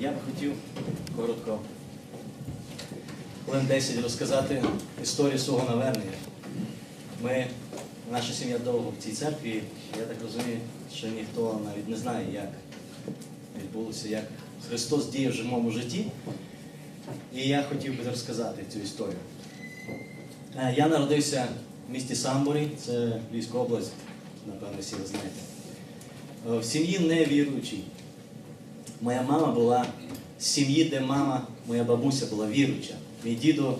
Я б хотів коротко хвилин 10 розказати історію свого навернення. Ми, наша сім'я довго в цій церкві, я так розумію, що ніхто навіть не знає, як відбулося, як Христос діє в моєму житті. І я хотів би розказати цю історію. Е, Я народився в місті Самборі, це Львівська область, напевно, всі ви знаєте. Е, В сім'ї невіруючій. Моя мама була з сім'ї, де мама, моя бабуся була віруюча. Мій дідо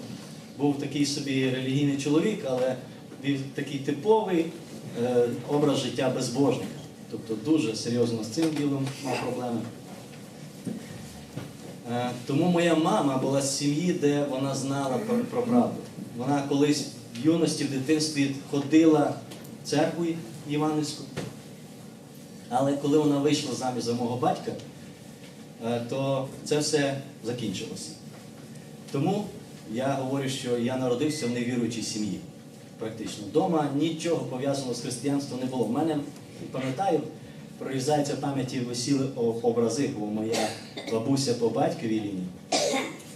був такий собі релігійний чоловік, але він такий типовий е, образ життя безбожника. Тобто дуже серйозно з цим ділом мав проблеми. Е, Тому моя мама була з сім'ї, де вона знала про, про правду. Вона колись в юності, в дитинстві ходила в церкву Іванівську. Але коли вона вийшла заміж за мого батька, то це все закінчилося. Тому я говорю, що я народився в невіруючій сім'ї. Практично. Дома нічого пов'язаного з християнством не було. У мене, пам'ятаю, прорізається в пам'яті висіли образи, бо моя бабуся по батьковій лінії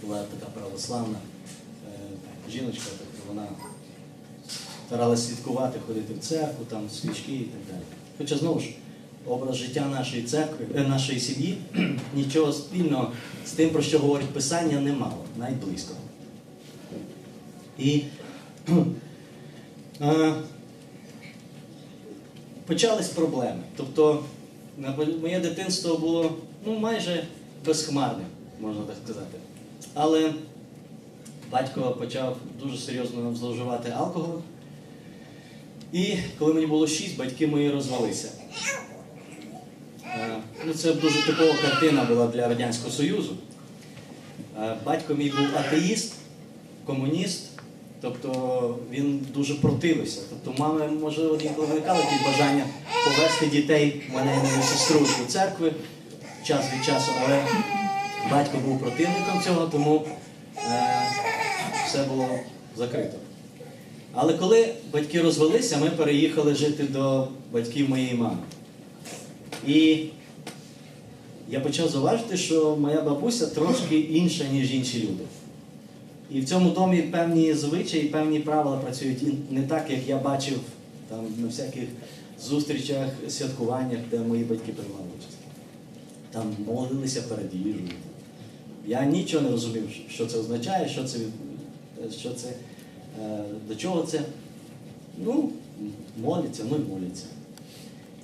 була така православна е, жіночка, тобто вона старалась слідкувати, ходити в церкву, там свічки і так далі. Хоча знову ж образ життя нашої церкви, е, нашої сім'ї нічого спільного з тим, про що говорить Писання, не мало, навіть близько. І е, почались проблеми. Тобто моє дитинство було ну, майже безхмарне, можна так сказати. Але батько почав дуже серйозно зловживати алкоголь. І коли мені було 6, батьки мої розвелися. Е, Ну, це дуже типова картина була для Радянського Союзу. Е, Батько мій був атеїст, комуніст, тобто він дуже противився. Тобто, мами, можливо, інколи виникали ті бажання повести дітей, мене і мою сестру до церкви час від часу, але батько був противником цього, тому е, все було закрито. Але коли батьки розвелися, ми переїхали жити до батьків моєї мами. І я почав зауважити, що моя бабуся трошки інша, ніж інші люди. І в цьому домі певні звичаї, певні правила працюють не так, як я бачив там, на всяких зустрічах, святкуваннях, де мої батьки приймали участь. Там молилися перед їжею. Я нічого не розумів, що це означає, що це, що це е, до чого це. Ну, моляться, ну і моляться.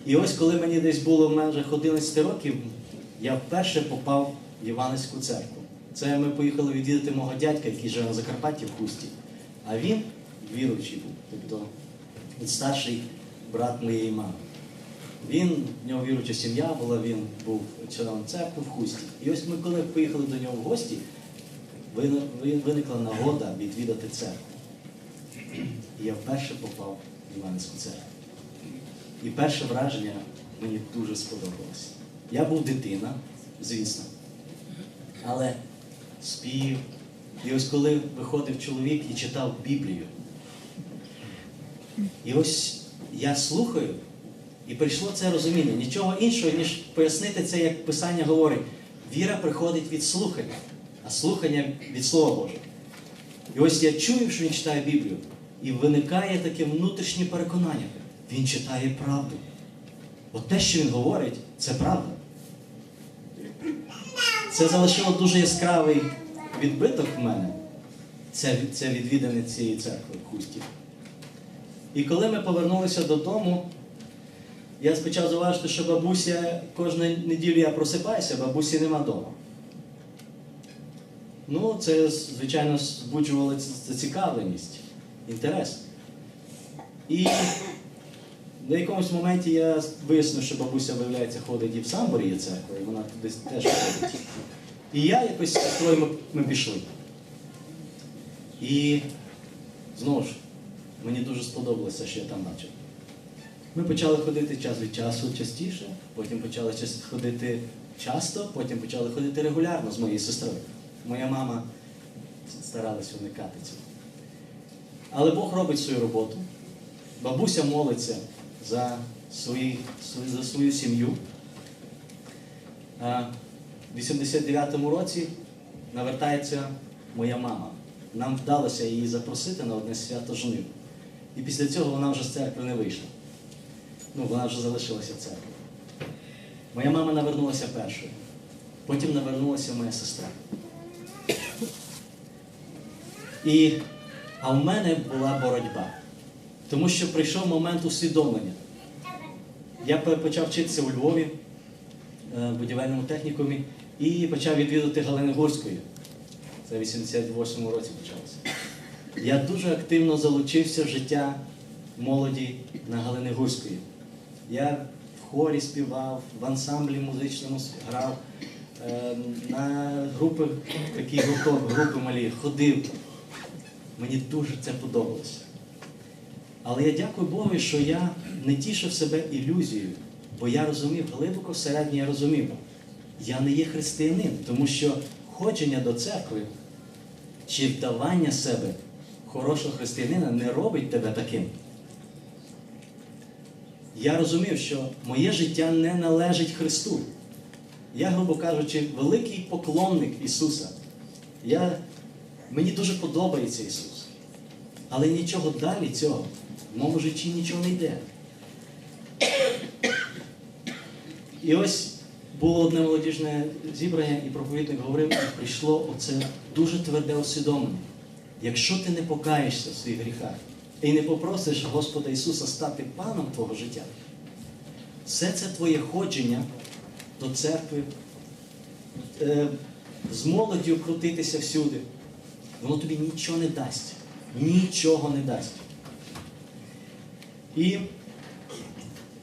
І ось коли мені десь було в межах 11 років, я вперше попав в Іванівську церкву. Це ми поїхали відвідати мого дядька, який живе на Закарпатті в Хусті. А він віруючий був, тобто старший брат моєї мами. Він, в нього віруюча сім'я була, він був членом церкви в Хусті. І ось ми, коли поїхали до нього в гості, виникла нагода відвідати церкву. І я вперше попав в Іванівську церкву. І перше враження мені дуже сподобалося. Я був дитина, звісно, але спів. І ось коли виходив чоловік і читав Біблію. І ось я слухаю, і прийшло це розуміння. Нічого іншого, ніж пояснити це, як Писання говорить. Віра приходить від слухання, а слухання від Слова Божого. І ось я чую, що він читає Біблію, і виникає таке внутрішнє переконання. Він читає правду. От те, що він говорить, це правда. Це залишило дуже яскравий відбиток в мене. Це, це відвідання цієї церкви в Хусті. І коли ми повернулися додому, я почав зауважити, що бабуся кожну неділю я просипаюся, бабусі нема вдома. Ну, це, звичайно, збуджувало зацікавленість, інтерес. І на якомусь моменті я вияснив, що бабуся, виявляється, ходить і в Самборі є церква, і вона туди теж ходить. І я якось з сестрою ми, пішли. І знову ж, мені дуже сподобалося, що я там бачив. Ми почали ходити час від часу частіше, потім почали ходити часто, потім почали ходити регулярно з моєю сестрою. Моя мама старалась уникати цього. Але Бог робить свою роботу. Бабуся молиться за, свої, за свою сім'ю. В 89-му році навертається моя мама. Нам вдалося її запросити на одне свято жнив. І після цього вона вже з церкви не вийшла. Ну, вона вже залишилася в церкві. Моя мама навернулася першою. Потім навернулася моя сестра. І, а в мене була боротьба. Тому що прийшов момент усвідомлення. Я почав вчитися у Львові е, в будівельному технікумі і почав відвідувати Галини Гурської. Це в 88-му році почалося. Я дуже активно залучився в життя молоді на Галини Гурської. Я в хорі співав, в ансамблі музичному грав, е, на групи, такі групи малі, ходив. Мені дуже це подобалося. Але я дякую Богу, що я не тішив себе ілюзією, бо я розумів, глибоко всередині я розумів, я не є християнин, тому що ходження до церкви чи вдавання себе хорошого християнина не робить тебе таким. Я розумів, що моє життя не належить Христу. Я, грубо кажучи, великий поклонник Ісуса. Я, мені дуже подобається Ісус. Але нічого далі цього в моєму житті нічого не йде. І ось було одне молодіжне зібрання, і проповідник говорив, і прийшло оце дуже тверде усвідомлення. Якщо ти не покаєшся в своїх гріхах і не попросиш Господа Ісуса стати паном твого життя, все це твоє ходження до церкви, е, з молоддю крутитися всюди, воно тобі нічого не дасть. Нічого не дасть. І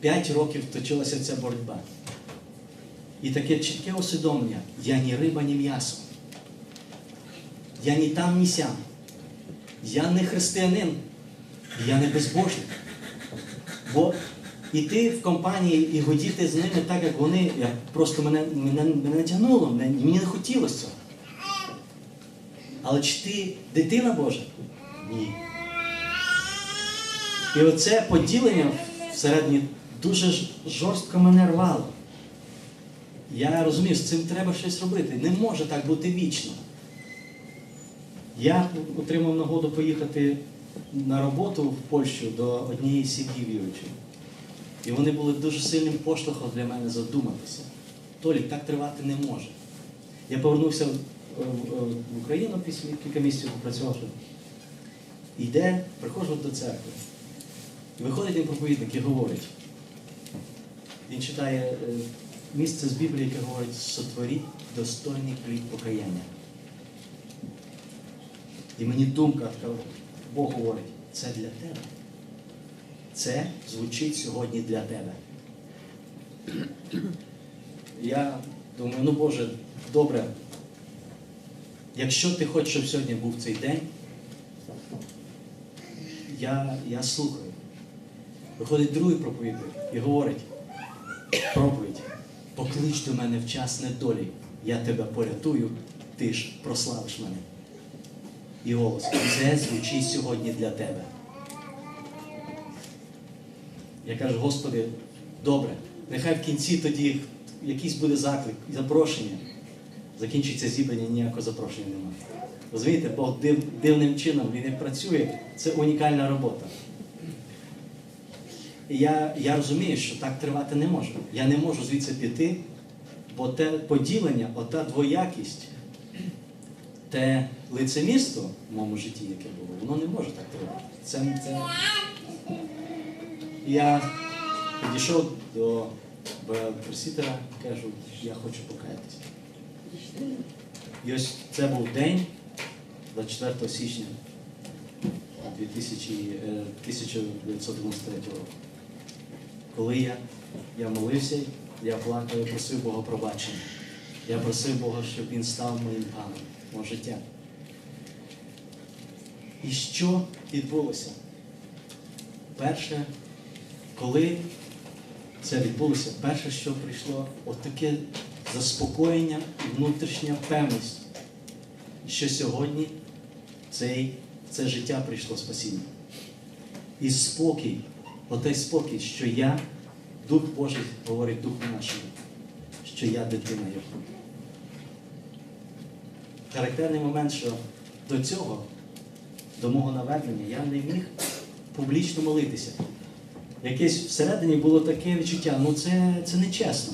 п'ять років точилася ця боротьба. І таке чітке усвідомлення: я ні риба, ні м'ясо. Я ні там, ні сям. Я не християнин, я не безбожник. Бо іти в компанії і годіти з ними так, як вони, я, просто мене, мене, мене не тягнуло, мене, мені не хотілося цього. Але чи ти дитина Божа? Ні. І оце поділення всередині дуже жорстко мене рвало. Я розумів, з цим треба щось робити. Не може так бути вічно. Я отримав нагоду поїхати на роботу в Польщу до однієї сім'ї віруючої. І вони були дуже сильним поштовхом для мене задуматися. Толік, так тривати не може. Я повернувся в, Україну після кілька місяців попрацювавши. Йде, приходжу до церкви. Виходить він проповідник і говорить. Він читає е, місце з Біблії, яке говорить, сотворіть достойний плід покаяння. І мені думка така, Бог говорить, це для тебе. Це звучить сьогодні для тебе. Я думаю, ну Боже, добре. Якщо ти хочеш, щоб сьогодні був цей день, я, я слухаю. Виходить другий проповідник і говорить, проповідь, поклич до мене в час недолі, я тебе порятую, ти ж прославиш мене. І голос, це звучить сьогодні для тебе. Я кажу, Господи, добре, нехай в кінці тоді якийсь буде заклик, запрошення. Закінчиться зібрання, ніякого запрошення немає. Розумієте, Бог див, дивним чином він як працює, це унікальна робота. Я, я розумію, що так тривати не може. Я не можу звідси піти, бо те поділення, ота двоякість, те лицемірство в моєму житті, яке було, воно не може так тривати. Це, це... Я підійшов до пресвітера, кажу, я хочу покаятися. І ось це був день 24 січня 2000, е, 1993 року. Коли я, я молився, я плакав, я просив Бога пробачення. Я просив Бога, щоб Він став моїм паном, мого життя. І що відбулося? Перше, коли це відбулося, перше, що прийшло, отаке заспокоєння і внутрішня певність, що сьогодні цей, це життя прийшло спасіння. І спокій, отей спокій, що я, Дух Божий говорить Духу нашому, що я дитина Його. характерний момент, що до цього, до мого навернення, я не міг публічно молитися. Якесь всередині було таке відчуття, ну це, це не.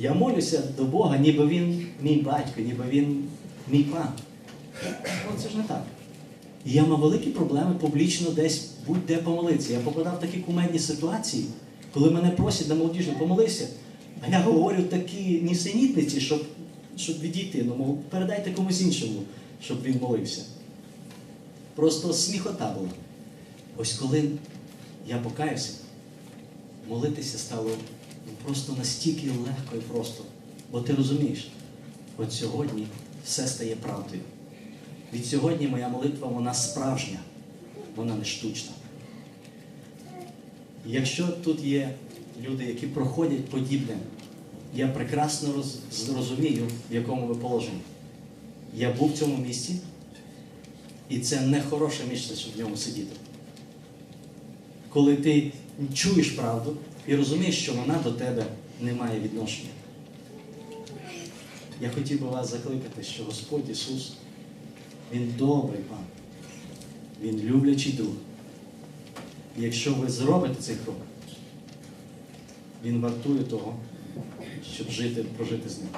Я молюся до Бога, ніби він мій батько, ніби він мій пан. Ну, це ж не так. І я мав великі проблеми публічно десь будь-де помолитися. Я попадав в такі кумедні ситуації, коли мене просять на молодіжну помолися, а я говорю такі нісенітниці, щоб, щоб відійти. Ну, мов, передайте комусь іншому, щоб він молився. Просто сміхота була. Ось коли я покаявся, молитися стало ну, просто настільки легко і просто. Бо ти розумієш, от сьогодні все стає правдою. Від сьогодні моя молитва вона справжня, вона не штучна. Якщо тут є люди, які проходять подібне, я прекрасно роз, зрозумію, в якому ви положенні. Я був в цьому місці, і це не хороше місце, щоб в ньому сидіти. Коли ти чуєш правду і розумієш, що вона до тебе не має відношення. Я хотів би вас закликати, що Господь Ісус, Він добрий пан, Він люблячий дух. І якщо ви зробите цей крок, він вартує того, щоб жити, прожити з ним.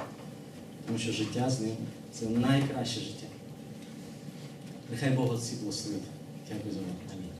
Тому що життя з ним це найкраще життя. Нехай Бог всі благословить. Дякую за увагу. Амінь.